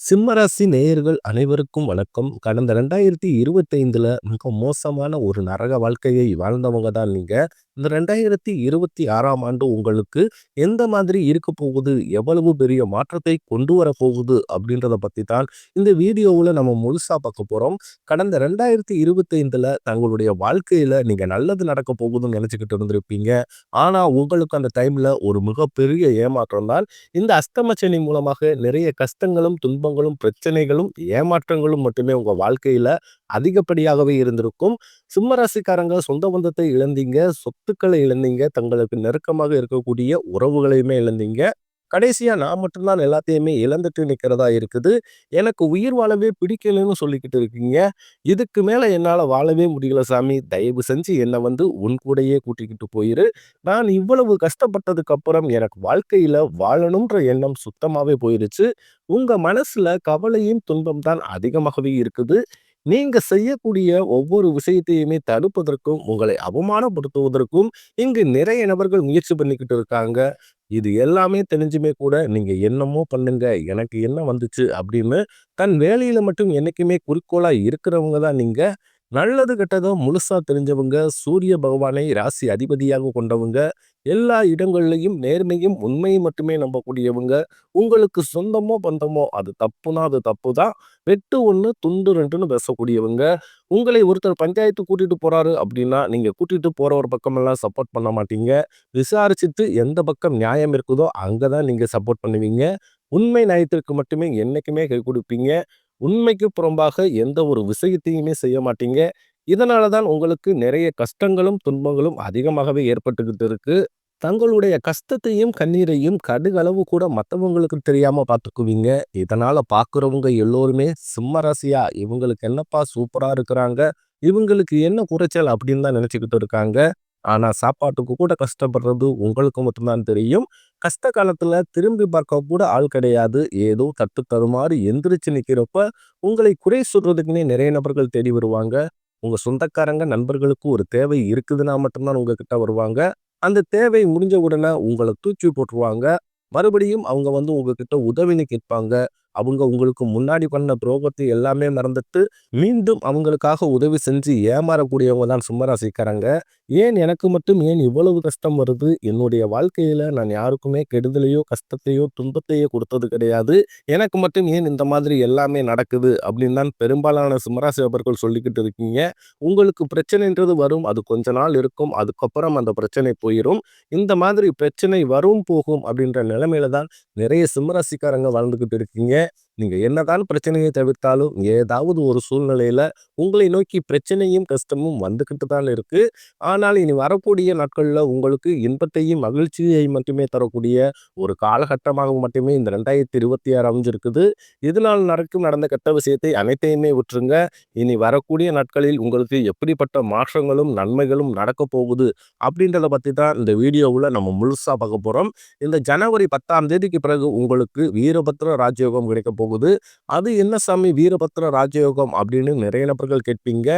சிம்மராசி நேயர்கள் அனைவருக்கும் வணக்கம். கடந்த 2025ல மிக மோசமான ஒரு நரக வாழ்க்கையை வாழ்ந்தவங்க தான் நீங்க. இந்த 2026ஆம் ஆண்டு உங்களுக்கு எந்த மாதிரி இருக்க போகுது? எவ்வளவு பெரிய மாற்றத்தை கொண்டு வரப்போகுது? அப்படின்றத பத்தி தான் இந்த வீடியோவில் நம்ம முழுசா பார்க்க போறோம். கடந்த 2025ல தங்களுடைய வாழ்க்கையில நீங்க நல்லது நடக்க போகுதுன்னு நினைச்சுக்கிட்டு இருந்திருப்பீங்க. ஆனா உங்களுக்கு அந்த டைம்ல ஒரு மிகப்பெரிய ஏமாற்றம் தான். இந்த அஸ்தமச்சனி மூலமாக நிறைய கஷ்டங்களும், துன்பங்களும், பிரச்சனைகளும், ஏமாற்றங்களும் மட்டுமே உங்க வாழ்க்கையில அதிகப்படியாகவே இருந்திருக்கும். சிம்மராசிக்காரங்க சொந்த பந்தத்தை இழந்தீங்க, சொத்துக்களை இழந்தீங்க, தங்களுக்கு நெருக்கமாக இருக்கக்கூடிய உறவுகளையுமே இழந்தீங்க. கடைசியாக நான் மட்டும்தான் எல்லாத்தையுமே இழந்துட்டு நிற்கிறதா இருக்குது. எனக்கு உயிர் வாழவே பிடிக்கலன்னு சொல்லிக்கிட்டு இருக்கீங்க. இதுக்கு மேலே என்னால் வாழவே முடியல சாமி. தயவு செஞ்சு என்னை வந்து உன் கூடயே கூட்டிக்கிட்டு போயிரு. நான் இவ்வளவு கஷ்டப்பட்டதுக்கப்புறம் எனக்கு வாழ்க்கையில் வாழணுன்ற எண்ணம் சுத்தமாகவே போயிருச்சு. உங்கள் மனசில் கவலையும், துன்பம் தான் அதிகமாகவே இருக்குது. நீங்க செய்யக்கூடிய ஒவ்வொரு விஷயத்தையுமே தடுப்பதற்கும், உங்களை அவமானப்படுத்துவதற்கும் இங்கு நிறைய நபர்கள் முயற்சி பண்ணிக்கிட்டு இருக்காங்க. இது எல்லாமே தெரிஞ்சுமே கூட நீங்க என்னமோ பண்ணுங்க, எனக்கு என்ன வந்துச்சு அப்படின்னு தன் வேலையில மட்டும் என்னைக்குமே குறிக்கோளா இருக்கிறவங்க தான் நீங்க. நல்லது கெட்டதோ முழுசா தெரிஞ்சவங்க, சூரிய பகவானை ராசி அதிபதியாக கொண்டவங்க, எல்லா இடங்கள்லையும் நேர்மையும், உண்மையும் மட்டுமே நம்பக்கூடியவங்க, உங்களுக்கு சொந்தமோ, பந்தமோ அது தப்புனா அது தப்பு தான். வெட்டு ஒன்று துண்டு ரெண்டுன்னு பேசக்கூடியவங்க. உங்களை ஒருத்தர் பஞ்சாயத்து கூட்டிட்டு போறாரு அப்படின்னா, நீங்க கூட்டிட்டு போற ஒரு பக்கமெல்லாம் சப்போர்ட் பண்ண மாட்டீங்க. விசாரிச்சுட்டு எந்த பக்கம் நியாயம் இருக்குதோ, அங்கதான் நீங்க சப்போர்ட் பண்ணுவீங்க. உண்மை நியாயத்திற்கு மட்டுமே என்னைக்குமே கை கொடுப்பீங்க. உண்மைக்கு புறம்பாக எந்த ஒரு விஷயத்தையுமே செய்ய மாட்டீங்க. இதனால தான் உங்களுக்கு நிறைய கஷ்டங்களும், துன்பங்களும் அதிகமாகவே ஏற்பட்டுக்கிட்டு இருக்கு. தங்களுடைய கஷ்டத்தையும், கண்ணீரையும் கடுகளவு கூட மற்றவங்களுக்கு தெரியாம பார்த்துக்குவீங்க. இதனால பார்க்குறவங்க எல்லோருமே சிம்ம ராசியா, இவங்களுக்கு என்னப்பா சூப்பரா இருக்கிறாங்க. இவங்களுக்கு என்ன குறைச்சல் அப்படின்னு தான் நினைச்சுக்கிட்டு இருக்காங்க. ஆனால் சாப்பாட்டுக்கு கூட கஷ்டப்படுறது உங்களுக்கு மட்டும்தான் தெரியும். கஷ்ட காலத்தில் திரும்பி பார்க்க கூட ஆள் கிடையாது. ஏதோ தட்டு தருமாறு எந்திரிச்சு நிற்கிறப்ப உங்களை குறை சொல்றதுக்குன்னே நிறைய நபர்கள் தேடி வருவாங்க. உங்கள் சொந்தக்காரங்க, நண்பர்களுக்கு ஒரு தேவை இருக்குதுன்னா மட்டும்தான் உங்ககிட்ட வருவாங்க. அந்த தேவை முடிஞ்ச உடனே உங்களை தூக்கி போட்டுருவாங்க. மறுபடியும் அவங்க வந்து உங்ககிட்ட உதவின்னு கேட்பாங்க. அவங்க உங்களுக்கு முன்னாடி பண்ண துரோகத்தை எல்லாமே மறந்துட்டு, மீண்டும் அவங்களுக்காக உதவி செஞ்சு ஏமாறக்கூடியவங்க தான் சிம்மராசிக்காரங்க ஏன் எனக்கு மட்டும் ஏன் இவ்வளவு கஷ்டம் வருது? என்னுடைய வாழ்க்கையில நான் யாருக்குமே கெடுதலையோ, கஷ்டத்தையோ, துன்பத்தையோ கொடுத்தது கிடையாது. எனக்கு மட்டும் ஏன் இந்த மாதிரி எல்லாமே நடக்குது? அப்படின்னு தான் பெரும்பாலான சிம்மராசி நபர்கள் சொல்லிக்கிட்டு இருக்கீங்க. உங்களுக்கு பிரச்சனைன்றது வரும். அது கொஞ்ச நாள் இருக்கும். அதுக்கப்புறம் அந்த பிரச்சனை போயிரும். இந்த மாதிரி பிரச்சனை வரும், போகும் அப்படின்ற நிலைமையில தான் நிறைய சிம்மராசிக்காரங்க வாழ்ந்துக்கிட்டு இருக்கீங்க. minutes நீங்கள் என்னதான் பிரச்சனையை தவிர்த்தாலும், ஏதாவது ஒரு சூழ்நிலையில் உங்களை நோக்கி பிரச்சனையும், கஷ்டமும் வந்துக்கிட்டு தான் இருக்குது ஆனால் இனி வரக்கூடிய நாட்களில் உங்களுக்கு இன்பத்தையும், மகிழ்ச்சியையும் மட்டுமே தரக்கூடிய ஒரு காலகட்டமாக மட்டுமே இந்த 2026 அமைஞ்சிருக்குது. இதனால் நடக்கும் நடந்த கெட்ட விஷயத்தை அனைத்தையுமே விட்டுருங்க. இனி வரக்கூடிய நாட்களில் உங்களுக்கு எப்படிப்பட்ட மாற்றங்களும், நன்மைகளும் நடக்கப் போகுது அப்படின்றத பற்றி தான் இந்த வீடியோவில் நம்ம முழுசாக பார்க்க போகிறோம் இந்த ஜனவரி 10ஆம் தேதிக்கு பிறகு உங்களுக்கு வீரபத்ர ராஜயோகம் கிடைக்க போகுது. அது என்ன சாமி வீரபத்ர ராஜயோகம் அப்படின்னு நிறைய நபர்கள் கேட்பீங்க.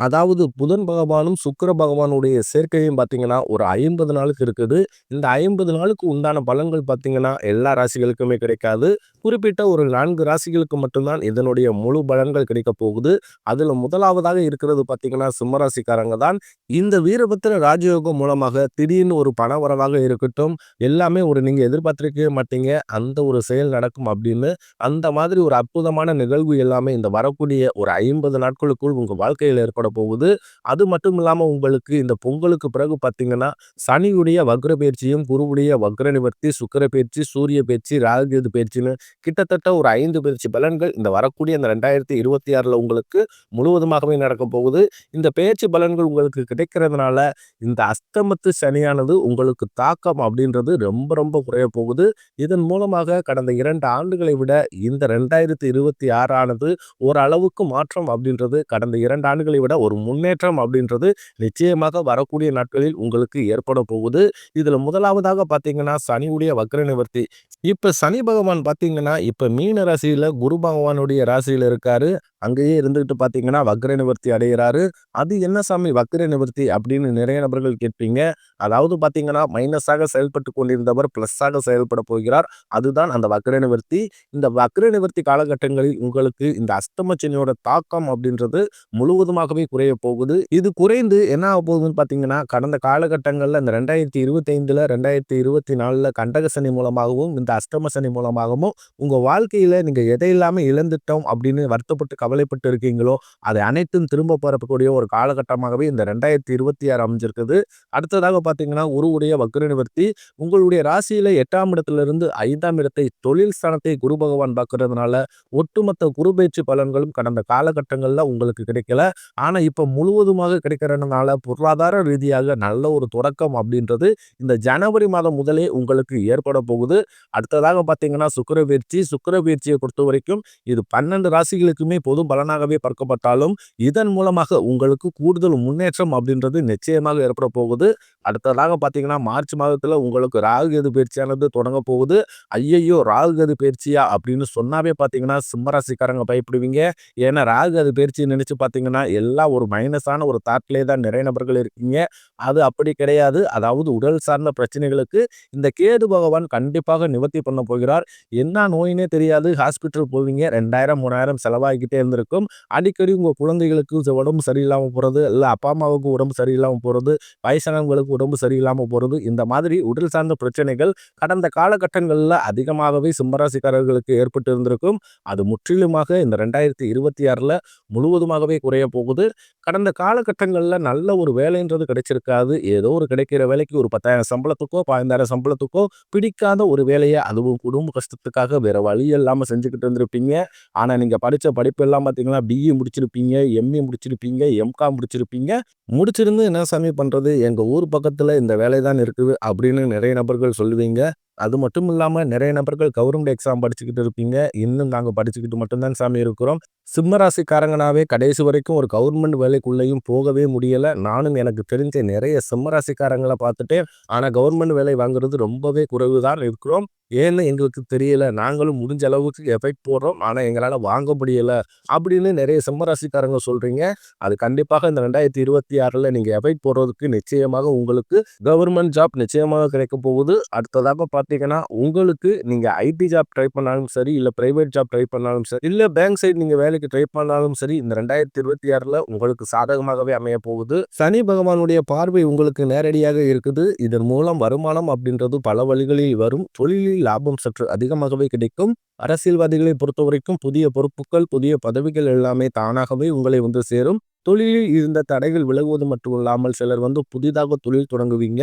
அதாவது புதன் பகவானும், சுக்கர பகவானுடைய சேர்க்கையும் பார்த்தீங்கன்னா, ஒரு 50 நாளுக்கு இருக்குது. இந்த 50 நாளுக்கு உண்டான பலன்கள் பார்த்தீங்கன்னா, எல்லா ராசிகளுக்குமே கிடைக்காது. குறிப்பிட்ட ஒரு நான்கு ராசிகளுக்கு மட்டும் தான் இதனுடைய முழு பலன்கள் கிடைக்கப் போகுது. அதுல முதலாவதாக இருக்கிறது பார்த்தீங்கன்னா, சிம்மராசிக்காரங்க தான். இந்த வீரபத்ர ராஜயோகம் மூலமாக திடீர்னு ஒரு பண வரவாக இருக்கட்டும், எல்லாமே ஒரு நீங்க எதிர்பார்த்திருக்கவே மாட்டீங்க. அந்த ஒரு செயல் நடக்கும் அப்படின்னு, அந்த மாதிரி ஒரு அற்புதமான நிகழ்வு எல்லாமே இந்த வரக்கூடிய ஒரு 50 நாட்களுக்குள் உங்கள் வாழ்க்கையில் ஏற்பட போகுது. அது மட்டும் இல்லாமல் உங்களுக்கு இந்த பொங்கலுக்கு பிறகு பார்த்தீங்கன்னா, சனியுடைய வக்ர பயிற்சியும், குருவுடைய வக்ர நிவர்த்தி, சுக்கிர பயிற்சி, சூரிய பயிற்சி, ராகுகேது பயிற்சின்னு கிட்டத்தட்ட ஒரு ஐந்து பயிற்சி பலன்கள் இந்த வரக்கூடிய இந்த 2026ல உங்களுக்கு முழுவதுமாகவே நடக்கப் போகுது. இந்த பயிற்சி பலன்கள் உங்களுக்கு கிடைக்கிறதுனால, இந்த அஸ்தமத்து சனியானது உங்களுக்கு தாக்கம் அப்படின்றது ரொம்ப ரொம்ப குறைய போகுது. இதன் மூலமாக கடந்த இரண்டு ஆண்டுகளை விட இந்த ரெண்டாயிரத்து இருபத்தி ஆறானது ஓரளவுக்கு மாற்றம் அப்படின்றது கடந்த இரண்டு ஆண்டுகளை விட ஒரு முன்னேற்றம் அப்படின்றது நிச்சயமாக வரக்கூடிய நாட்களில் உங்களுக்கு ஏற்பட போகுது. இதில் முதலாவதாக பார்த்தீங்கன்னா, சனியுடைய வக்ர நிவர்த்தி. இப்போ சனி பகவான் பார்த்தீங்கன்னா, இப்போ மீன ராசியில் குரு பகவானுடைய ராசியில் இருக்காரு. அங்கேயே இருந்துக்கிட்டு பார்த்தீங்கன்னா வக்ர நிவர்த்தி அடைகிறாரு அது என்ன சாமி? வக்ர நிவர்த்தி அப்படின்னு நிறைய நபர்கள் கேட்பீங்க. அதாவது பார்த்தீங்கன்னா மைனஸாக செயல்பட்டு கொண்டிருந்தவர் ப்ளஸ்ஸாக செயல்பட போகிறார். அதுதான் அந்த வக்ர நிவர்த்தி. இந்த வக்ர நிவர்த்தி காலகட்டங்களில் உங்களுக்கு இந்த அஸ்தமச்சனியோட தாக்கம் அப்படின்றது முழுவதுமாகவே குறைய போகுது. இது குறைந்து என்ன ஆக போகுதுன்னு பார்த்தீங்கன்னா கடந்த காலகட்டங்களில் இந்த ரெண்டாயிரத்தி இருபத்தி ஐந்துல ரெண்டாயிரத்தி இருபத்தி நாலில் கண்டக சனி மூலமாகவும் இந்த அஸ்தம சனி மூலமாகவும் உங்கள் வாழ்க்கையில் நீங்கள் எதை இல்லாமல் இழந்துட்டோம் அப்படின்னு வருத்தப்பட்டு கவலைப்பட்டு இருக்கீங்களோ அதை அனைத்தும் திரும்ப பெறக்கூடிய ஒரு காலகட்டமாகவே இந்த ரெண்டாயிரத்தி இருபத்தி ஆறு அமைஞ்சிருக்குது. அடுத்ததாக பார்த்தீங்கன்னா உருவுடைய வக்ர நிவர்த்தி உங்களுடைய ராசியில எட்டாம் இடத்துல இருந்து ஐந்தாம் இடத்தை தொழில் ஸ்தானத்தை குரு பகவான் பார்க்கறதுனால ஒட்டுமொத்த குரு பயிற்சி பலன்களும் கடந்த காலகட்டங்களில் உங்களுக்கு கிடைக்கல. ஆனா இப்ப முழுவதுமாக கிடைக்கிறதுனால பொருளாதார ரீதியாக நல்ல ஒரு தொடக்கம் அப்படின்றது இந்த ஜனவரி மாதம் முதலே உங்களுக்கு ஏற்பட போகுது. அடுத்ததாக பார்த்தீங்கன்னா சுக்கர பயிற்சி சுக்கர பயிற்சியை பொறுத்த வரைக்கும் இது பன்னெண்டு ராசிகளுக்குமே பொது பலனாகவே பார்க்கப்பட்டாலும் இதன் மூலமாக உங்களுக்கு கூடுதல் முன்னேற்றம் அப்படின்றது நிச்சயமாக ஏற்பட போகுது. அடுத்ததாக பார்த்தீங்கன்னா மார்ச் மாதத்தில் உங்களுக்கு ராகு கது பயிற்சியானது தொடங்க போகுது. ஐயையோ! ராகு கது பயிற்சியா? அப்படின்னு சொன்னாவே பார்த்தீங்கன்னா சிம்மராசிக்காரங்க பயப்படுவீங்க. ஏன்னா ராகு கது பயிற்சி நினைச்சு பார்த்தீங்கன்னா எல்லாம் ஒரு மைனஸான ஒரு தாட்லேயே தான் நிறைய நபர்கள் இருக்கீங்க. அது அப்படி கிடையாது. அதாவது உடல் சார்ந்த பிரச்சனைகளுக்கு இந்த கேது பகவான் கண்டிப்பாக நிவர்த்தி பண்ண போகிறார். என்ன நோயினே தெரியாது. ஹாஸ்பிட்டல் போவீங்க. ரெண்டாயிரம் மூணாயிரம் செலவாகிக்கிட்டே இருந்திருக்கும். அடிக்கடி உங்கள் குழந்தைகளுக்கு உடம்பு சரியில்லாமல் போகிறது இல்லை அப்பா அம்மாவுக்கு உடம்பு சரியில்லாமல் போகிறது வயசானவங்களுக்கு உடம்பு சரியில்லாமல் போகிறது இந்த மாதிரி உடல் சார்ந்த பிரச்சனைகள் கடந்த காலகட்டங்களில் அதிகமாகவே சிம்மராசிக்காரர்களுக்கு ஏற்பட்டு இருந்திருக்கும். அது முற்றிலுமாக இந்த ரெண்டாயிரத்தி இருபத்தி ஆறில் முழுவதுமாகவே குறைய போகுது. கடந்த காலகட்டங்களில் நல்ல ஒரு வேலைன்றது கிடைச்சிருக்காது. ஏதோ ஒரு கிடைக்கிற வேலைக்கு ஒரு பத்தாயிரம் சம்பளத்துக்கோ பதினஞ்சாயிரம் சம்பளத்துக்கோ பிடிக்காத ஒரு வேலையை அதுவும் குடும்ப கஷ்டத்துக்காக வேற வழி இல்லாமல் செஞ்சுக்கிட்டு இருந்திருப்பீங்க. ஆனால் நீங்கள் படித்த படிப்பு எல்லாம் பார்த்தீங்கன்னா பிஇ முடிச்சிருப்பீங்க எம்ஏ முடிச்சிருப்பீங்க எம்காம் முடிச்சிருப்பீங்க. முடிச்சிருந்து என்ன சாமி பண்ணுறது எங்கள் ஊர் பக்கத்தில் இந்த வேலை தான் இருக்குது அப்படின்னு நிறைய நபர்கள் சொல்லுவீங்க. அது மட்டும் இல்லாமல் நிறைய நபர்கள் கவர்மெண்ட் எக்ஸாம் படிச்சுக்கிட்டு இருப்பீங்க. இன்னும் நாங்கள் படிச்சுக்கிட்டு மட்டும்தான் சாமி இருக்கிறோம். சிம்மராசிக்காரங்கனாவே கடைசி வரைக்கும் ஒரு கவர்மெண்ட் வேலைக்குள்ளேயும் போகவே முடியலை. நானும் எனக்கு தெரிஞ்ச நிறைய சிம்மராசிக்காரங்களை பார்த்துட்டேன் ஆனால் கவர்மெண்ட் வேலை வாங்குறது ரொம்பவே குறைவு தான் இருக்கிறோம். ஏன்னு எங்களுக்கு தெரியல. நாங்களும் முடிஞ்ச அளவுக்கு எஃபெக்ட் போடுறோம். ஆனால் எங்களால் வாங்க முடியலை அப்படின்னு நிறைய சிம்மராசிக்காரங்க சொல்கிறீங்க அது கண்டிப்பாக இந்த ரெண்டாயிரத்தி இருபத்தி ஆறில் நீங்கள் எஃபெக்ட் போடுறதுக்கு நிச்சயமாக உங்களுக்கு கவர்மெண்ட் ஜாப் நிச்சயமாக கிடைக்க போகுது. அடுத்ததாக பார்த்தீங்கன்னா உங்களுக்கு நீங்கள் ஐடி ஜாப் ட்ரை பண்ணாலும் சரி இல்லை ப்ரைவேட் ஜாப் ட்ரை பண்ணாலும் சரி இல்லை பேங்க் சைடு நீங்கள் வேலை வேலைக்கு ட்ரை பண்ணாலும் சரி இந்த ரெண்டாயிரத்தி இருபத்தி ஆறில் உங்களுக்கு சாதகமாகவே அமைய போகுது. சனி பகவானுடைய பார்வை உங்களுக்கு நேரடியாக இருக்குது. இதன் மூலம் வருமானம் அப்படின்றது பல வழிகளில் வரும். தொழிலில் லாபம் சற்று அதிகமாகவே கிடைக்கும். அரசியல்வாதிகளை பொறுத்த வரைக்கும் புதிய பொறுப்புகள் புதிய பதவிகள் எல்லாமே தானாகவே உங்களை வந்து சேரும். தொழிலில் இருந்த தடைகள் விலகுவது மட்டுமல்லாமல் சிலர் வந்து புதிதாக தொழில் தொடங்குவீங்க.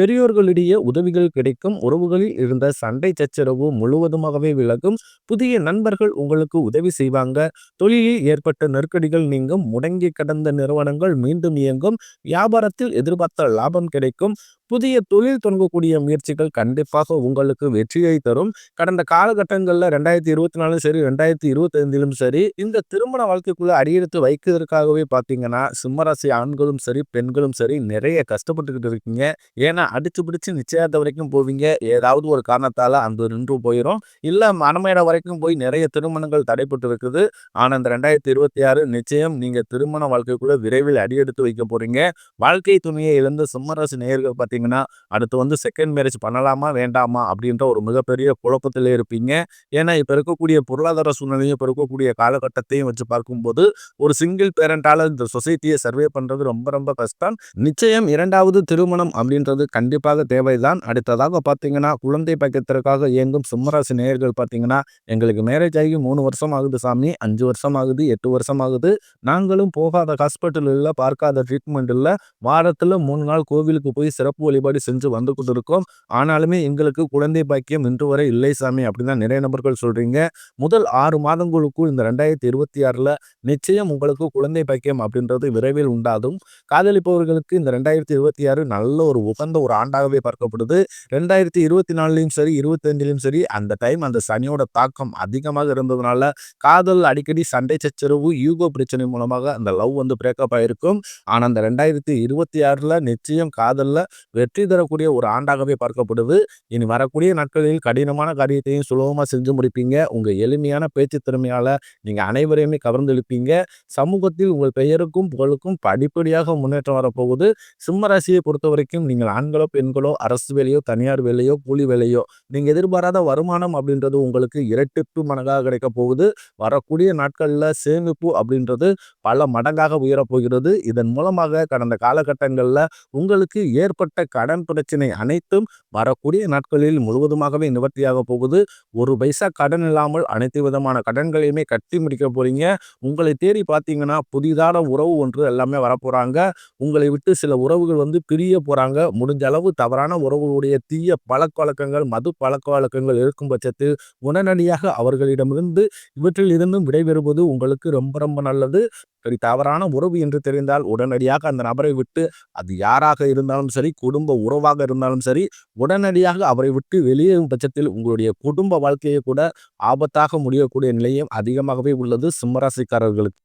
பெரியோர்களிடையே உதவிகள் கிடைக்கும். உறவுகளில் இருந்த சண்டை சச்சரவு முழுவதுமாகவே விலகும். புதிய நண்பர்கள் உங்களுக்கு உதவி செய்வாங்க. தொழிலில் ஏற்பட்ட நெருக்கடிகள் நீங்கும். முடங்கி கடந்த நிறுவனங்கள் மீண்டும் இயங்கும். வியாபாரத்தில் எதிர்பார்த்த லாபம் கிடைக்கும். புதிய தொழில் தொடங்கக்கூடிய முயற்சிகள் கண்டிப்பாக உங்களுக்கு வெற்றியை தரும். கடந்த காலகட்டங்களில் ரெண்டாயிரத்தி இருபத்தி நாலும் சரி ரெண்டாயிரத்தி இருபத்தைந்திலும் சரி இந்த திருமண வாழ்க்கைக்குள்ள அடியெடுத்து வைக்கிறதுக்காகவே பார்த்தீங்கன்னா சிம்மராசி ஆண்களும் சரி பெண்களும் சரி நிறைய கஷ்டப்பட்டுக்கிட்டு இருக்கீங்க. ஏன்னா அடிச்சு பிடிச்சு நிச்சயத்தை வரைக்கும் போவீங்க. ஏதாவது ஒரு காரணத்தால் அந்த நின்று போயிடும் இல்லை மனமேட வரைக்கும் போய் நிறைய திருமணங்கள் தடைப்பட்டு இருக்குது. ஆனால் இந்த ரெண்டாயிரத்தி இருபத்தி ஆறு நிச்சயம் நீங்கள் திருமண வாழ்க்கைக்குள்ள விரைவில் அடியெடுத்து வைக்க போறீங்க. வாழ்க்கை துணையை இழந்த சிம்மராசி நேயர்கள் பார்த்தீங்கன்னா அடுத்து வந்து செகண்ட் மேரேஜ் பண்ணலாமா வேண்டாமா அப்படின்ற ஒரு மிகப்பெரிய குழப்பத்தில் இருப்பீங்க ஏன்னா இப்போ இருக்கக்கூடிய பொருளாதார சூழ்நிலையும் இப்போ இருக்கக்கூடிய காலகட்டத்தையும் வச்சு பார்க்கும்போது ஒரு சிங்கிள் பேரண்டால் இந்த சொசைட்டியை சர்வே பண்ணுறது ரொம்ப ரொம்ப கஷ்டம் நிச்சயம் இரண்டாவது திருமணம் அப்படின்றது கண்டிப்பாக தேவைதான். அடுத்ததாக பார்த்தீங்கன்னா, குழந்தை பக்கத்திற்காக இயங்கும் சிம்மராசி நேயர்கள் பார்த்தீங்கன்னா, எங்களுக்கு மேரேஜ் ஆகி மூணு வருஷம் ஆகுது சாமி, அஞ்சு வருஷம் ஆகுது, எட்டு வருஷம் ஆகுது. நாங்களும் போகாத ஹாஸ்பிட்டல் இல்லை பார்க்காத ட்ரீட்மெண்ட் இல்ல. வாரத்துல மூணு நாள் கோவிலுக்கு போய் சிறப்பு வழிபாடு செஞ்சு வந்து கொண்டிருக்கோம். ஆனாலுமே எங்களுக்கு குழந்தை பாக்கியம் இன்று வரை இல்லை சாமி அப்படின்னு தான் நிறைய நபர்கள் சொல்றீங்க. முதல் ஆறு மாதங்களுக்குள் இந்த 2026ல நிச்சயம் உங்களுக்கு குழந்தை பாக்கியம் அப்படின்றது விரைவில் உண்டாகும். காதலிப்பவர்களுக்கு இந்த 2026 நல்ல ஒரு உகந்த ஒரு ஆண்டாகவே பார்க்கப்படுது. 2024லயும் சரி, 25லயும் சரி அந்த டைம் அந்த சனியோட தாக்கம் அதிகமாக இருந்ததுனால, காதல் அடிக்கடி சண்டை சச்சரவு, யூகோ பிரச்சனை மூலமாக அந்த லவ் வந்து பிரேக்கப் ஆயிருக்கும். ஆனால் அந்த 2026ல நிச்சயம் காதலில் வெற்றி தரக்கூடிய ஒரு ஆண்டாகவே பார்க்கப்படுது. இனி வரக்கூடிய நாட்களில் கடினமான காரியத்தையும் சுலபமாக செஞ்சு முடிப்பீங்க. உங்கள் எளிமையான பேச்சு திறமையால் நீங்கள் அனைவரையுமே கவர்ந்தெழுப்பீங்க சமூகத்தில் உங்கள் பெயருக்கும், புகழுக்கும் படிப்படியாக முன்னேற்றம் வரப்போகுது. சிம்ம ராசியை பொறுத்தவரைக்கும் நீங்கள் ஆண்களோ, பெண்களோ, அரசு வேலையோ, தனியார் வேலையோ, கூலி வேலையோ, நீங்கள் எதிர்பாராத வருமானம் அப்படின்றது உங்களுக்கு இரட்டிப்பு மடங்காக கிடைக்கப் போகுது. வரக்கூடிய நாட்களில் சேமிப்பு அப்படின்றது பல மடங்காக உயரப் போகிறது. இதன் மூலமாக கடந்த காலகட்டங்களில் உங்களுக்கு ஏற்பட்ட கடன் பிரச்சனை அனைத்தும் வரக்கூடிய நாட்களில் முழுவதுமாகவே நிவர்த்தியாக போகுது. ஒரு பைசா கடன் இல்லாமல் அனைத்து விதமான கடன்களையுமே கட்டி முடிக்க போறீங்க. உங்களை தேடி பார்த்தீங்கன்னா, புதிதான உறவு ஒன்று எல்லாமே வரப்போறாங்க. உங்களை விட்டு சில உறவுகள் வந்து பிரிய போறாங்க. முடிஞ்ச அளவு தவறான உறவுகளுடைய தீய பழக்க வழக்கங்கள் மது பழக்க வழக்கங்கள் இருக்கும் பட்சத்தில் உடனடியாக அவர்களிடமிருந்து இவற்றில் இருந்தும் விடைபெறுவது உங்களுக்கு ரொம்ப ரொம்ப நல்லது. சரி தவறான உறவு என்று தெரிந்தால் உடனடியாக அந்த நபரை விட்டு அது யாராக இருந்தாலும் சரி, குடும்ப உறவாக இருந்தாலும் சரி, உடனடியாக அவரை விட்டு வெளியேறும் பட்சத்தில் உங்களுடைய குடும்ப வாழ்க்கையை கூட ஆபத்தாக முடியக்கூடிய நிலையம் அதிகமாகவே உள்ளது சிம்மராசிக்காரர்களுக்கு.